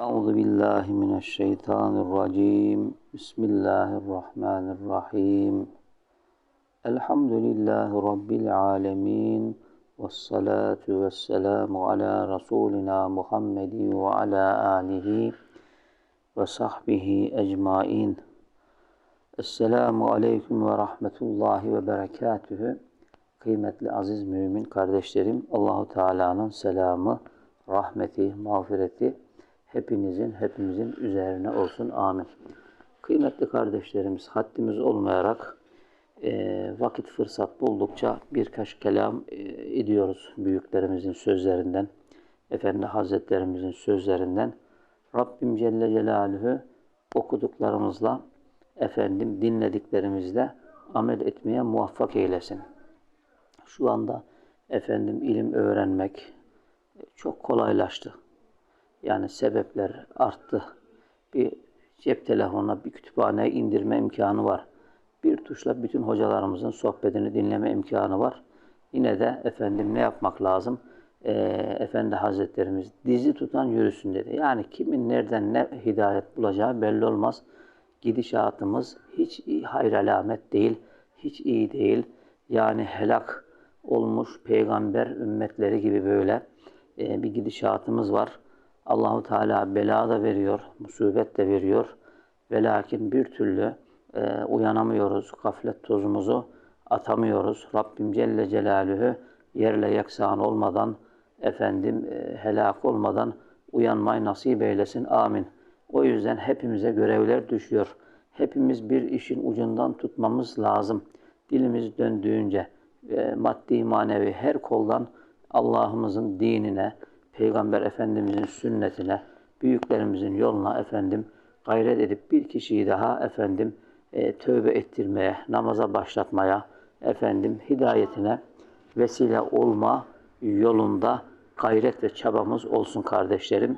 أعوذ بالله من الشيطان الرجيم بسم الله الرحمن الرحيم الحمد لله رب العالمين والصلاة والسلام على رسولنا محمد وعلى آله وصحبه أجمعين Esselamu Aleyküm ve Rahmetullahi ve Berekatühü. Kıymetli aziz mümin kardeşlerim, Allahu Teala'nın selamı, rahmeti, mağfireti hepinizin, hepimizin üzerine olsun. Amin. Kıymetli kardeşlerimiz, haddimiz olmayarak e, vakit fırsat buldukça birkaç kelam e, ediyoruz büyüklerimizin sözlerinden, Efendi Hazretlerimizin sözlerinden. Rabbim Celle Celaluhu okuduklarımızla efendim dinlediklerimizle amel etmeye muvaffak eylesin. Şu anda efendim ilim öğrenmek çok kolaylaştı. Yani sebepler arttı. Bir cep telefonuna bir kütüphaneye indirme imkanı var. Bir tuşla bütün hocalarımızın sohbetini dinleme imkanı var. Yine de efendim ne yapmak lazım? Ee, Efendi Hazretlerimiz dizi tutan yürüsün dedi. Yani kimin nereden ne hidayet bulacağı belli olmaz gidişatımız hiç iyi, hayır alamet değil, hiç iyi değil. Yani helak olmuş peygamber ümmetleri gibi böyle e, bir gidişatımız var. Allahu Teala bela da veriyor, musibet de veriyor. Ve lakin bir türlü e, uyanamıyoruz, gaflet tozumuzu atamıyoruz. Rabbim Celle Celaluhu yerle yaksan olmadan, efendim e, helak olmadan uyanmayı nasip eylesin. Amin. O yüzden hepimize görevler düşüyor. Hepimiz bir işin ucundan tutmamız lazım. Dilimiz döndüğünce e, maddi manevi her koldan Allah'ımızın dinine, Peygamber Efendimizin sünnetine, büyüklerimizin yoluna efendim gayret edip bir kişiyi daha efendim e, tövbe ettirmeye, namaza başlatmaya, efendim hidayetine vesile olma yolunda gayret ve çabamız olsun kardeşlerim.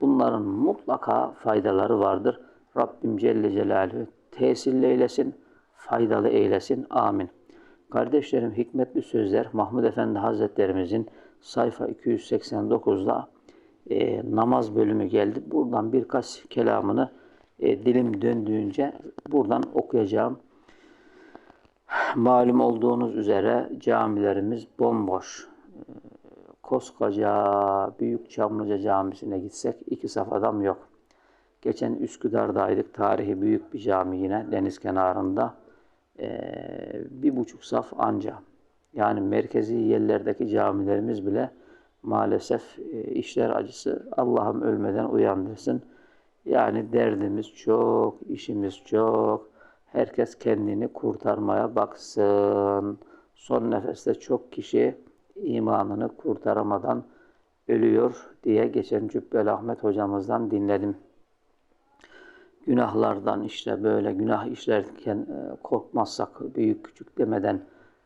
Bunların mutlaka faydaları vardır. Rabbim Celle Celaluhu tesirli eylesin, faydalı eylesin. Amin. Kardeşlerim hikmetli sözler Mahmud Efendi Hazretlerimizin sayfa 289'da e, namaz bölümü geldi. Buradan birkaç kelamını e, dilim döndüğünce buradan okuyacağım. Malum olduğunuz üzere camilerimiz bomboş. E, koskoca Büyük Çamlıca Camisi'ne gitsek iki saf adam yok. Geçen Üsküdar'daydık. Tarihi büyük bir cami yine deniz kenarında. Ee, bir buçuk saf anca. Yani merkezi yerlerdeki camilerimiz bile maalesef e, işler acısı. Allah'ım ölmeden uyandırsın. Yani derdimiz çok, işimiz çok. Herkes kendini kurtarmaya baksın. Son nefeste çok kişi imanını kurtaramadan ölüyor diye geçen Cübbel Ahmet hocamızdan dinledim. Günahlardan işte böyle günah işlerken e, korkmazsak, büyük küçük demeden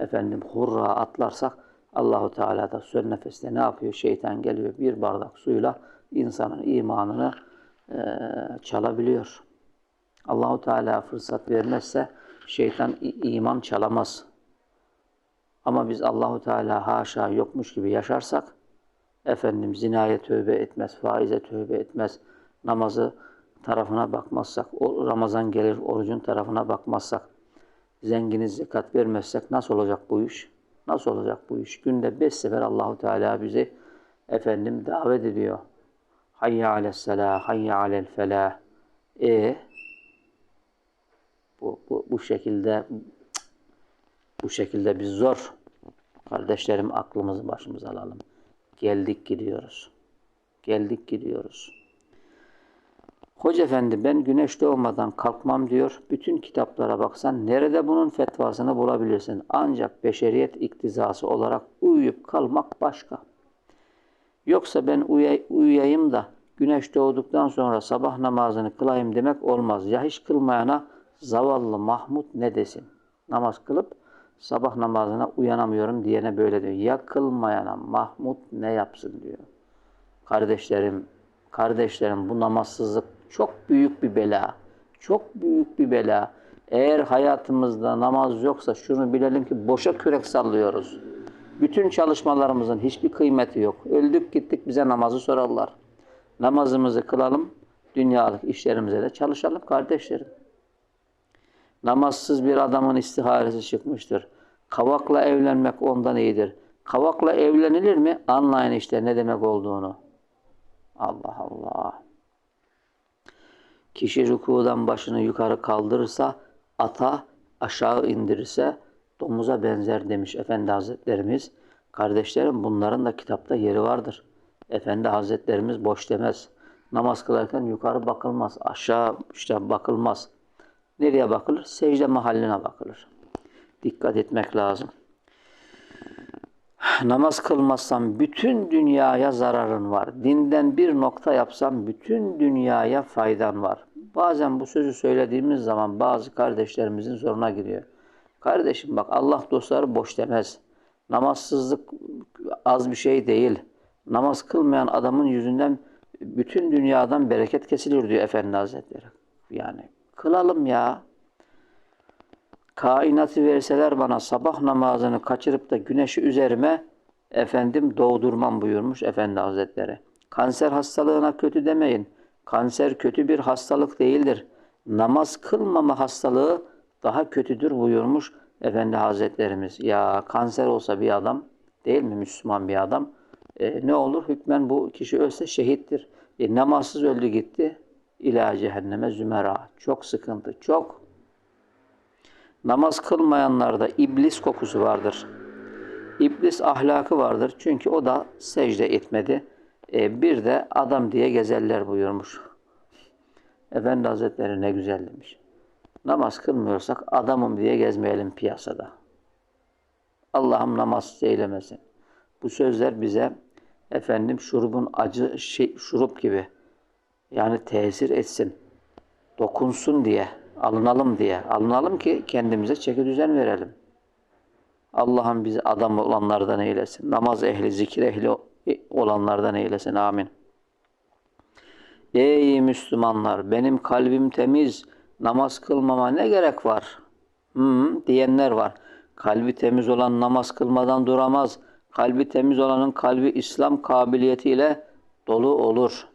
efendim hurra atlarsak Allahu Teala da son nefeste ne yapıyor? Şeytan geliyor bir bardak suyla insanın imanını e, çalabiliyor. Allahu Teala fırsat vermezse şeytan iman çalamaz. Ama biz Allahu Teala haşa yokmuş gibi yaşarsak efendim zinaya tövbe etmez, faize tövbe etmez, namazı tarafına bakmazsak, o Ramazan gelir orucun tarafına bakmazsak, zenginiz zekat vermezsek nasıl olacak bu iş? Nasıl olacak bu iş? Günde beş sefer Allahu Teala bizi efendim davet ediyor. Hayya alesselah, hayya alel felah. E bu, bu, bu şekilde bu şekilde biz zor. Kardeşlerim aklımızı başımıza alalım. Geldik gidiyoruz. Geldik gidiyoruz. Hoca efendi ben güneş doğmadan kalkmam diyor. Bütün kitaplara baksan nerede bunun fetvasını bulabilirsin. Ancak beşeriyet iktizası olarak uyuyup kalmak başka. Yoksa ben uyay uyuyayım da güneş doğduktan sonra sabah namazını kılayım demek olmaz. Ya hiç kılmayana zavallı Mahmud ne desin? Namaz kılıp sabah namazına uyanamıyorum diyene böyle diyor. Ya kılmayana Mahmud ne yapsın diyor. Kardeşlerim, kardeşlerim bu namazsızlık çok büyük bir bela. Çok büyük bir bela. Eğer hayatımızda namaz yoksa şunu bilelim ki boşa kürek sallıyoruz. Bütün çalışmalarımızın hiçbir kıymeti yok. Öldük gittik bize namazı sorarlar. Namazımızı kılalım, dünyalık işlerimize de çalışalım kardeşlerim. Namazsız bir adamın istiharesi çıkmıştır. Kavakla evlenmek ondan iyidir. Kavakla evlenilir mi? Anlayın işte ne demek olduğunu. Allah Allah. Kişi rükudan başını yukarı kaldırırsa, ata aşağı indirirse domuza benzer demiş Efendi Hazretlerimiz. Kardeşlerim bunların da kitapta yeri vardır. Efendi Hazretlerimiz boş demez. Namaz kılarken yukarı bakılmaz, aşağı işte bakılmaz. Nereye bakılır? Secde mahalline bakılır. Dikkat etmek lazım. Namaz kılmazsam bütün dünyaya zararın var. Dinden bir nokta yapsam bütün dünyaya faydan var. Bazen bu sözü söylediğimiz zaman bazı kardeşlerimizin zoruna gidiyor. Kardeşim bak Allah dostları boş demez. Namazsızlık az bir şey değil. Namaz kılmayan adamın yüzünden bütün dünyadan bereket kesilir diyor Efendi Hazretleri. Yani kılalım ya. Kainatı verseler bana sabah namazını kaçırıp da güneşi üzerime efendim doğdurmam buyurmuş Efendi Hazretleri. Kanser hastalığına kötü demeyin. Kanser kötü bir hastalık değildir. Namaz kılmama hastalığı daha kötüdür buyurmuş Efendi Hazretlerimiz. Ya kanser olsa bir adam değil mi Müslüman bir adam e, ne olur? Hükmen bu kişi ölse şehittir. E, namazsız öldü gitti. İlâ cehenneme zümera. Çok sıkıntı, çok. Namaz kılmayanlarda iblis kokusu vardır. İblis ahlakı vardır. Çünkü o da secde etmedi. E, bir de adam diye gezerler buyurmuş. Efendi Hazretleri ne güzel demiş. Namaz kılmıyorsak adamım diye gezmeyelim piyasada. Allah'ım namaz eylemesin. Bu sözler bize efendim şurubun acı şey, şurup gibi yani tesir etsin, dokunsun diye, alınalım diye. Alınalım ki kendimize çeki düzen verelim. Allah'ım bizi adam olanlardan eylesin. Namaz ehli, zikir ehli olanlardan eylesin. Amin. Ey Müslümanlar benim kalbim temiz. Namaz kılmama ne gerek var? Hmm, diyenler var. Kalbi temiz olan namaz kılmadan duramaz. Kalbi temiz olanın kalbi İslam kabiliyetiyle dolu olur.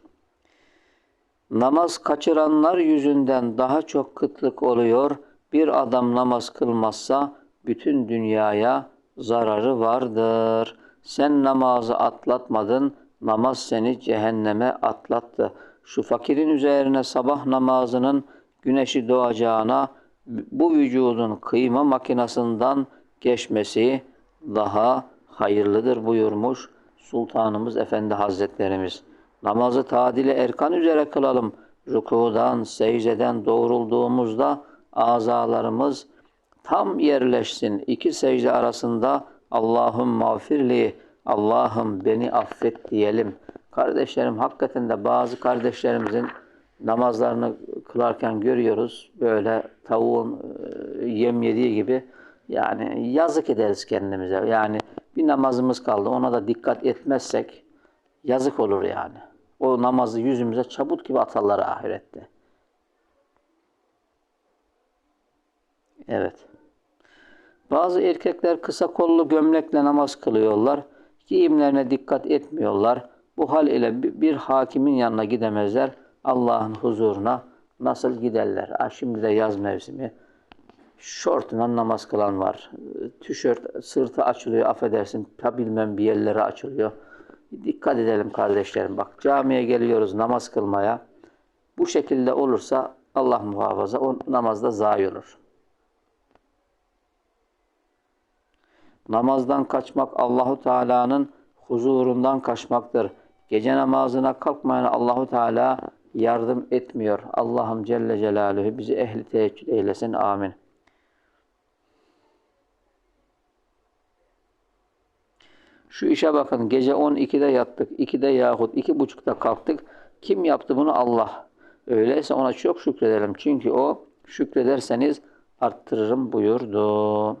Namaz kaçıranlar yüzünden daha çok kıtlık oluyor. Bir adam namaz kılmazsa bütün dünyaya zararı vardır. Sen namazı atlatmadın, namaz seni cehenneme atlattı. Şu fakirin üzerine sabah namazının güneşi doğacağına bu vücudun kıyma makinasından geçmesi daha hayırlıdır buyurmuş Sultanımız Efendi Hazretlerimiz. Namazı tadili erkan üzere kılalım. Rükudan, secdeden doğrulduğumuzda azalarımız tam yerleşsin. İki secde arasında Allah'ım mağfirli, Allah'ım beni affet diyelim. Kardeşlerim hakikaten de bazı kardeşlerimizin namazlarını kılarken görüyoruz. Böyle tavuğun e, yem yediği gibi yani yazık ederiz kendimize. Yani bir namazımız kaldı ona da dikkat etmezsek yazık olur yani. O namazı yüzümüze çabuk gibi atarlar ahirette. Evet. Bazı erkekler kısa kollu gömlekle namaz kılıyorlar. Giyimlerine dikkat etmiyorlar. Bu hal ile bir hakimin yanına gidemezler. Allah'ın huzuruna nasıl giderler? Ha, şimdi de yaz mevsimi. Şortuna namaz kılan var. Tişört sırtı açılıyor affedersin. Ta bilmem bir yerlere açılıyor. Dikkat edelim kardeşlerim. Bak camiye geliyoruz namaz kılmaya. Bu şekilde olursa Allah muhafaza o namazda zayi olur. Namazdan kaçmak Allahu Teala'nın huzurundan kaçmaktır. Gece namazına kalkmayan Allahu Teala yardım etmiyor. Allah'ım Celle Celaluhu bizi ehli teheccüd eylesin. Amin. Şu işe bakın gece 12'de yattık, 2'de yahut 2.30'da kalktık. Kim yaptı bunu? Allah. Öyleyse ona çok şükredelim. Çünkü o şükrederseniz arttırırım buyurdu.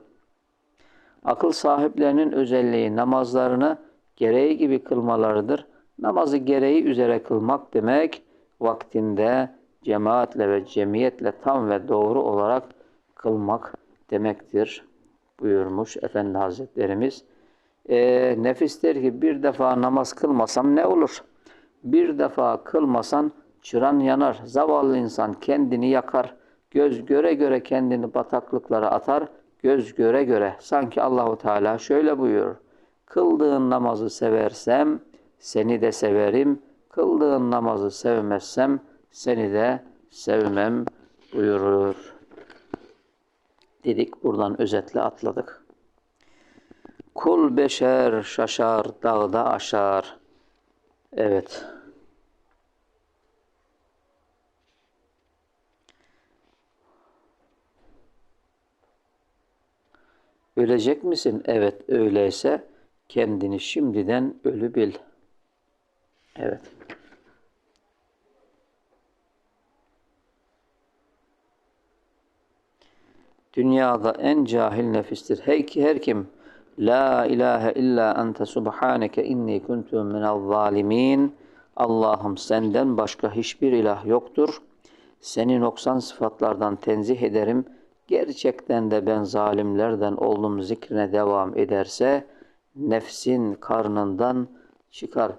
Akıl sahiplerinin özelliği namazlarını gereği gibi kılmalarıdır. Namazı gereği üzere kılmak demek vaktinde cemaatle ve cemiyetle tam ve doğru olarak kılmak demektir buyurmuş Efendi Hazretlerimiz. E, nefis der ki bir defa namaz kılmasam ne olur? Bir defa kılmasan çıran yanar. Zavallı insan kendini yakar. Göz göre göre kendini bataklıklara atar. Göz göre göre. Sanki Allahu Teala şöyle buyurur. Kıldığın namazı seversem seni de severim. Kıldığın namazı sevmezsem seni de sevmem buyurur. Dedik buradan özetle atladık. Kul beşer şaşar dağda aşar. Evet. Ölecek misin? Evet öyleyse kendini şimdiden ölü bil. Evet. Dünyada en cahil nefistir. Her, her kim La ilahe illa ente subhaneke inni kuntu minel zalimin. Allah'ım senden başka hiçbir ilah yoktur. Seni noksan sıfatlardan tenzih ederim. Gerçekten de ben zalimlerden oldum zikrine devam ederse nefsin karnından çıkar.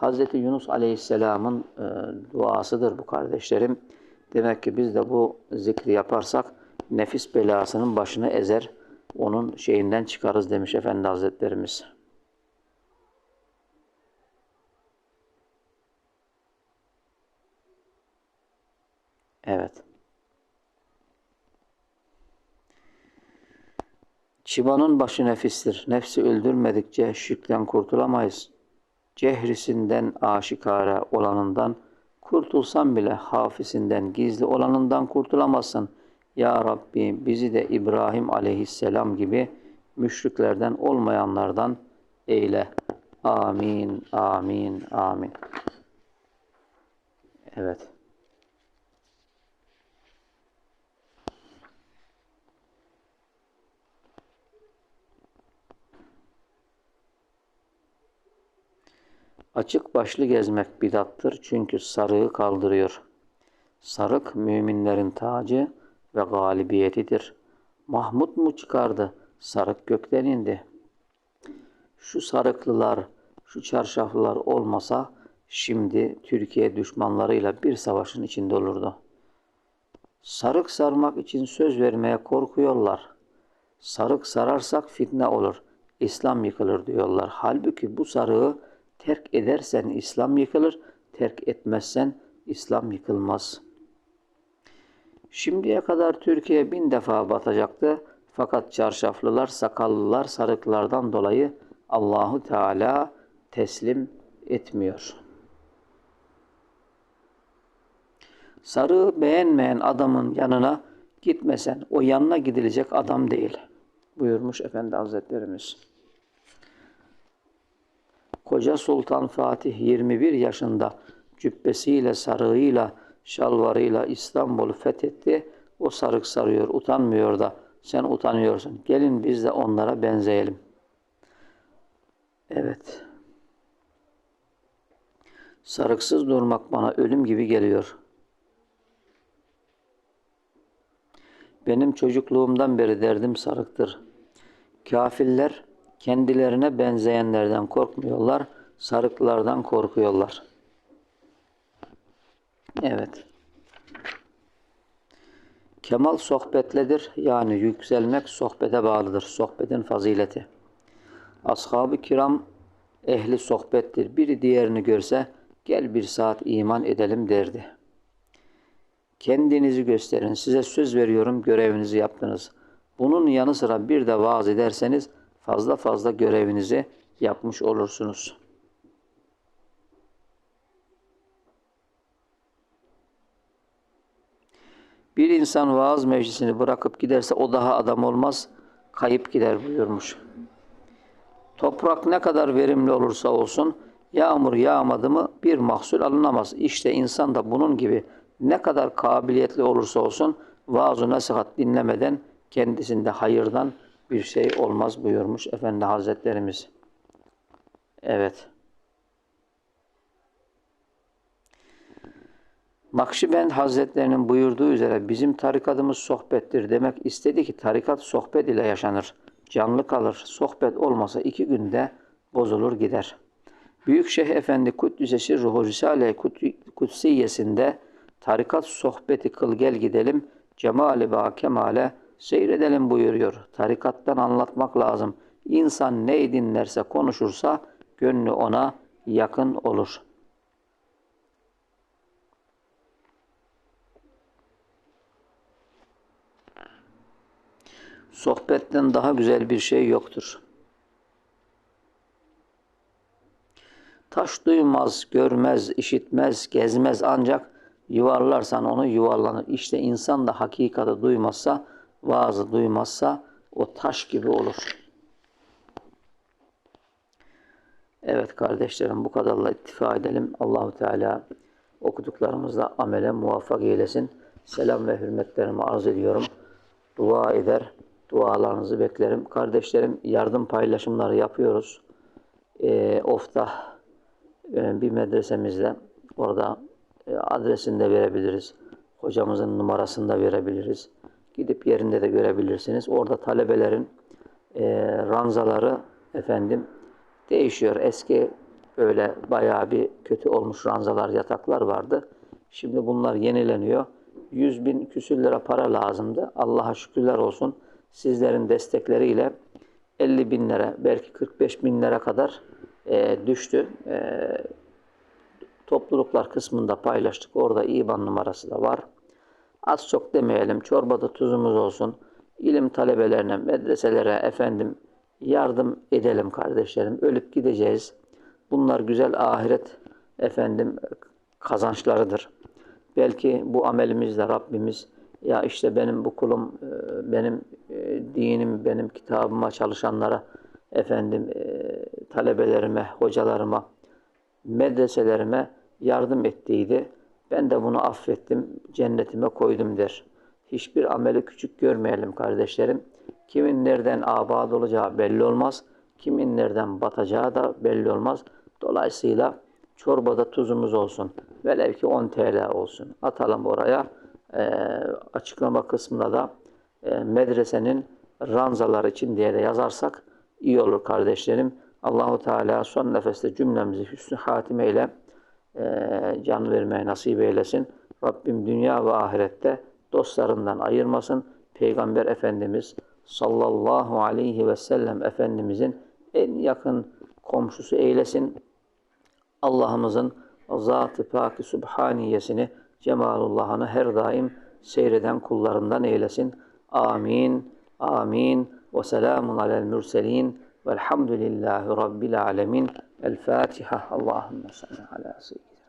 Hz. Yunus Aleyhisselam'ın e, duasıdır bu kardeşlerim. Demek ki biz de bu zikri yaparsak nefis belasının başını ezer, onun şeyinden çıkarız demiş Efendi Hazretlerimiz. Evet. Çıbanın başı nefistir. Nefsi öldürmedikçe şükten kurtulamayız. Cehrisinden aşikara olanından kurtulsan bile hafisinden gizli olanından kurtulamazsın. Ya Rabbi bizi de İbrahim aleyhisselam gibi müşriklerden olmayanlardan eyle. Amin, amin, amin. Evet. Açık başlı gezmek bidattır çünkü sarığı kaldırıyor. Sarık müminlerin tacı ve galibiyetidir. Mahmud mu çıkardı? Sarık gökten indi. Şu sarıklılar, şu çarşaflılar olmasa şimdi Türkiye düşmanlarıyla bir savaşın içinde olurdu. Sarık sarmak için söz vermeye korkuyorlar. Sarık sararsak fitne olur. İslam yıkılır diyorlar. Halbuki bu sarığı terk edersen İslam yıkılır, terk etmezsen İslam yıkılmaz. Şimdiye kadar Türkiye bin defa batacaktı. Fakat çarşaflılar, sakallılar, sarıklardan dolayı Allahu Teala teslim etmiyor. Sarığı beğenmeyen adamın yanına gitmesen o yanına gidilecek adam değil buyurmuş Efendi Hazretlerimiz. Koca Sultan Fatih 21 yaşında cübbesiyle, sarığıyla, şalvarıyla İstanbul'u fethetti. O sarık sarıyor, utanmıyor da sen utanıyorsun. Gelin biz de onlara benzeyelim. Evet. Sarıksız durmak bana ölüm gibi geliyor. Benim çocukluğumdan beri derdim sarıktır. Kafirler kendilerine benzeyenlerden korkmuyorlar, sarıklardan korkuyorlar. Evet. Kemal sohbetledir. Yani yükselmek sohbete bağlıdır. Sohbetin fazileti. Ashab-ı kiram ehli sohbettir. Biri diğerini görse gel bir saat iman edelim derdi. Kendinizi gösterin. Size söz veriyorum görevinizi yaptınız. Bunun yanı sıra bir de vaaz ederseniz fazla fazla görevinizi yapmış olursunuz. Bir insan vaaz meclisini bırakıp giderse o daha adam olmaz, kayıp gider buyurmuş. Toprak ne kadar verimli olursa olsun yağmur yağmadı mı bir mahsul alınamaz. İşte insan da bunun gibi ne kadar kabiliyetli olursa olsun vaaz-ı nasihat dinlemeden kendisinde hayırdan bir şey olmaz buyurmuş Efendi Hazretlerimiz. Evet. Nakşibend Hazretlerinin buyurduğu üzere bizim tarikatımız sohbettir demek istedi ki tarikat sohbet ile yaşanır. Canlı kalır. Sohbet olmasa iki günde bozulur gider. Büyük Şeyh Efendi Kuddüs'e Sirruhu Risale-i Kut- Kutsiyesinde tarikat sohbeti kıl gel gidelim, cemali ba kemale seyredelim buyuruyor. Tarikattan anlatmak lazım. İnsan neyi dinlerse konuşursa gönlü ona yakın olur. Sohbetten daha güzel bir şey yoktur. Taş duymaz, görmez, işitmez, gezmez ancak yuvarlarsan onu yuvarlanır. İşte insan da hakikati duymazsa, vaazı duymazsa o taş gibi olur. Evet kardeşlerim bu kadarla ittifa edelim. Allahu Teala okuduklarımızla amele muvaffak eylesin. Selam ve hürmetlerimi arz ediyorum. Dua eder, dualarınızı beklerim. Kardeşlerim yardım paylaşımları yapıyoruz. Ee, Oftah e, bir medresemizde orada e, adresini de verebiliriz. Hocamızın numarasını da verebiliriz. Gidip yerinde de görebilirsiniz. Orada talebelerin e, ranzaları efendim değişiyor. Eski öyle bayağı bir kötü olmuş ranzalar, yataklar vardı. Şimdi bunlar yenileniyor. 100 bin küsür lira para lazımdı. Allah'a şükürler olsun. Sizlerin destekleriyle 50 bin lira, belki 45 bin lira kadar e, düştü. E, topluluklar kısmında paylaştık. Orada IBAN numarası da var. Az çok demeyelim. Çorbada tuzumuz olsun. İlim talebelerine, medreselere efendim yardım edelim kardeşlerim. Ölüp gideceğiz. Bunlar güzel ahiret efendim kazançlarıdır. Belki bu amelimizle Rabbimiz ya işte benim bu kulum, e, benim e, dinim, benim kitabıma çalışanlara, efendim e, talebelerime, hocalarıma, medreselerime yardım ettiydi. Ben de bunu affettim, cennetime koydum der. Hiçbir ameli küçük görmeyelim kardeşlerim. Kimin nereden abad olacağı belli olmaz. Kimin nereden batacağı da belli olmaz. Dolayısıyla çorbada tuzumuz olsun. Velev ki 10 TL olsun. Atalım oraya. E, açıklama kısmında da e, medresenin ranzalar için diye de yazarsak iyi olur kardeşlerim. Allahu Teala son nefeste cümlemizi hüsnü hatime ile can vermeye nasip eylesin. Rabbim dünya ve ahirette dostlarından ayırmasın. Peygamber Efendimiz sallallahu aleyhi ve sellem Efendimizin en yakın komşusu eylesin. Allah'ımızın Zat-ı Sübhaniyesini, Cemalullah'ını her daim seyreden kullarından eylesin. Amin. Amin. Ve selamun alel mürselin. Velhamdülillahi Rabbil alemin. الفاتحة. اللهم صل على سيدنا